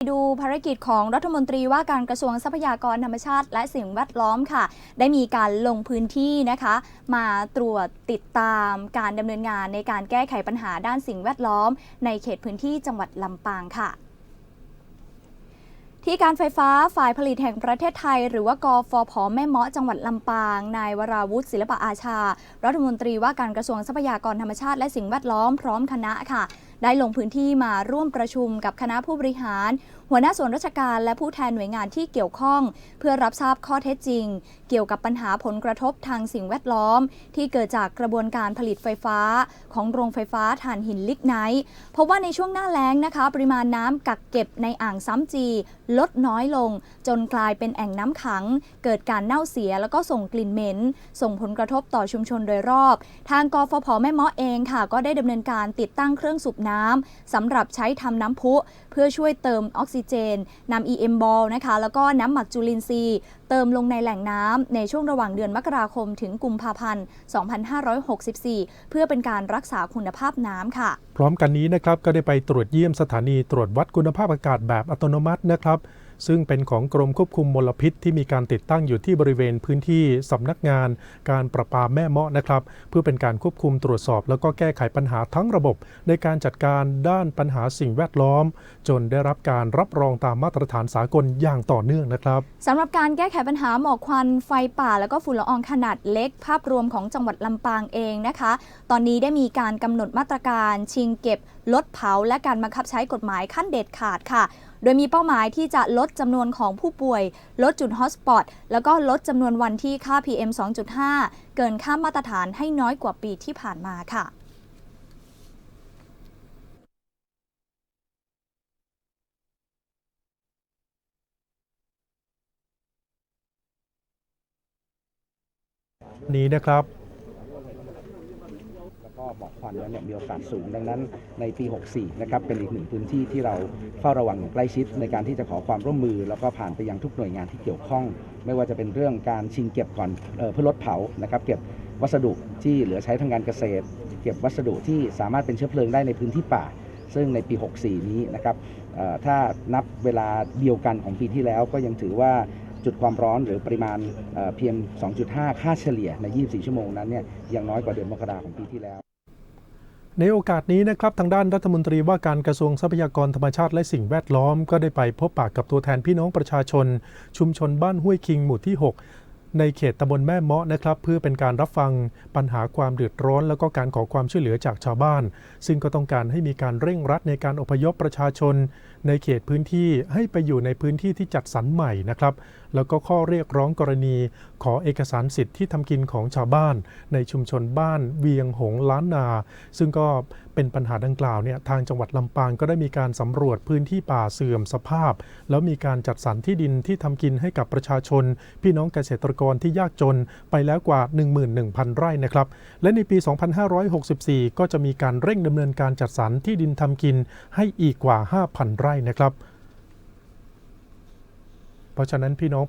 ดูภารกิจของรัฐมนตรีว่าการกระทรวงทรัพยากรธรรมชาติ และสิ่งแวดล้อมค่ะ ได้มีการลงพื้นที่นะคะ มาตรวจติดตามการดำเนินงานในการแก้ไขปัญหาด้านสิ่งแวดล้อม ในเขตพื้นที่จังหวัดลำปางค่ะที่การไฟฟ้าฝ่ายผลิตแห่งประเทศไทย หรือว่ากฟผแม่เมาะจังหวัดลำปาง นายวราวุฒิศิลปะอาชา รัฐมนตรีว่าการกระทรวงทรัพยากรธรรมชาติและสิ่งแวดล้อมพร้อมคณะค่ะ ได้ลงพื้นที่มาร่วมประชุมกับคณะผู้บริหาร หัวหน้าส่วนราชการและผู้แทนหน่วยงานที่เกี่ยวข้อง เพื่อรับทราบข้อเท็จจริง เกี่ยวกับปัญหาผลกระทบทางสิ่งแวดล้อม ที่เกิดจากกระบวนการผลิตไฟฟ้า ของโรงไฟฟ้าถ่านหินลิกไนท์เพราะว่าในช่วงหน้าแล้งนะคะ ปริมาณน้ำกักเก็บในอ่างซ้ำจี ลดน้อยลง จนกลายเป็นแอ่งน้ำขัง เกิดการเน่าเสียแล้วก็ส่งกลิ่นเหม็น ส่งผลกระทบต่อชุมชนโดยรอบ ทางกฟผแม่เมาะเองค่ะ ก็ได้ดำเนินการติดตั้งเครื่องสูบน้ำสำหรับใช้ทำน้ำพุ เพื่อช่วยเติมออกซิเจนนำ EM ball นะคะแล้วก็น้ำหมักจุลินทรีย์ เติมลงในแหล่งน้ำในช่วงระหว่างเดือนมกราคมถึงกุมภาพันธ์ 2564 เพื่อเป็นการรักษาคุณภาพน้ำค่ะ พร้อมกันนี้นะครับก็ได้ไปตรวจเยี่ยมสถานีตรวจวัดคุณภาพอากาศแบบอัตโนมัตินะครับ ซึ่งเป็นของกรมควบคุมมลพิษที่มีการติดตั้งอยู่ที่บริเวณพื้นที่สำนักงาน การประปาแม่เมาะนะครับ เพื่อเป็นการควบคุมตรวจสอบ แล้วก็แก้ไขปัญหาทั้งระบบ ในการจัดการด้านปัญหาสิ่งแวดล้อม จนได้รับการรับรองตามมาตรฐานสากลอย่างต่อเนื่องนะครับสำหรับการแก้ไขปัญหาหมอกควันไฟป่า แล้วก็ฝุ่นละอองขนาดเล็ก ภาพรวมของจังหวัดลำปางเองนะคะ ตอนนี้ได้มีการกำหนดมาตรการชิงเก็บลดเผาและการบังคับใช้กฎหมายขั้นเด็ดขาดค่ะ โดยมีเป้าหมายที่จะลดจำนวนของผู้ป่วย ลดจุดฮอตสปอต แล้วก็ลดจำนวนวันที่ค่า PM 2.5 เกินค่ามาตรฐานให้น้อยกว่าปีที่ผ่านมาค่ะนี้นะครับ ก็หมอกควันนั้นเนี่ยมีโอกาสสูงดังนั้นในปี 64 นะครับเป็นอีกหนึ่งพื้นที่ที่เราเฝ้าระวังอย่างใกล้ชิด ในการที่จะขอความร่วมมือ แล้วก็ผ่านไปยังทุกหน่วยงานที่เกี่ยวข้อง ไม่ว่าจะเป็นเรื่องการชิงเก็บก่อนเออเพื่อลดเผานะครับเก็บวัสดุที่เหลือใช้ทางการเกษตร เก็บวัสดุที่สามารถเป็นเชื้อเพลิงได้ในพื้นที่ป่า ซึ่งในปี 64 นี้นะครับเอ่อถ้านับเวลาเดียวกันของปีที่แล้วก็ยังถือว่าจุดความร้อนหรือปริมาณเพียง 2.5 ค่าเฉลี่ยใน 24 ชั่วโมงนั้นเนี่ยยังน้อยกว่าเดือนมกราของปีที่แล้ว ในโอกาสนี้นะครับทางด้านรัฐมนตรีว่าการกระทรวงทรัพยากรธรรมชาติและสิ่งแวดล้อม ก็ได้ไปพบปะกับตัวแทนพี่น้องประชาชน ชุมชนบ้านห้วยคิงหมู่ที่ 6 ในเขตตำบลแม่เมาะนะครับ เพื่อเป็นการรับฟังปัญหาความเดือดร้อน แล้วก็การขอความช่วยเหลือจากชาวบ้าน ซึ่งก็ต้องการให้มีการเร่งรัดในการอพยพประชาชนในเขตพื้นที่ให้ไปอยู่ในพื้นที่ที่จัดสรรใหม่นะครับ แล้วก็ข้อเรียกร้องกรณี ขอเอกสารสิทธิ์ที่ทำกินของชาวบ้าน ในชุมชนบ้านเวียงหงล้านนา ซึ่งก็เป็นปัญหาดังกล่าวเนี่ยทางจังหวัดลำปางก็ได้มีการสำรวจพื้นที่ป่าเสื่อมสภาพ แล้วมีการจัดสรรที่ดินที่ทำกินให้กับประชาชน พี่น้องเกษตรกรที่ยากจนไปแล้วกว่า 11,000 ไร่นะครับ และในปี 2564 ก็จะมีการเร่งดำเนินการจัดสรรที่ดินทำกินให้อีกกว่า 5,000ไร่นะครับ เพราะฉะนั้นพี่น้อง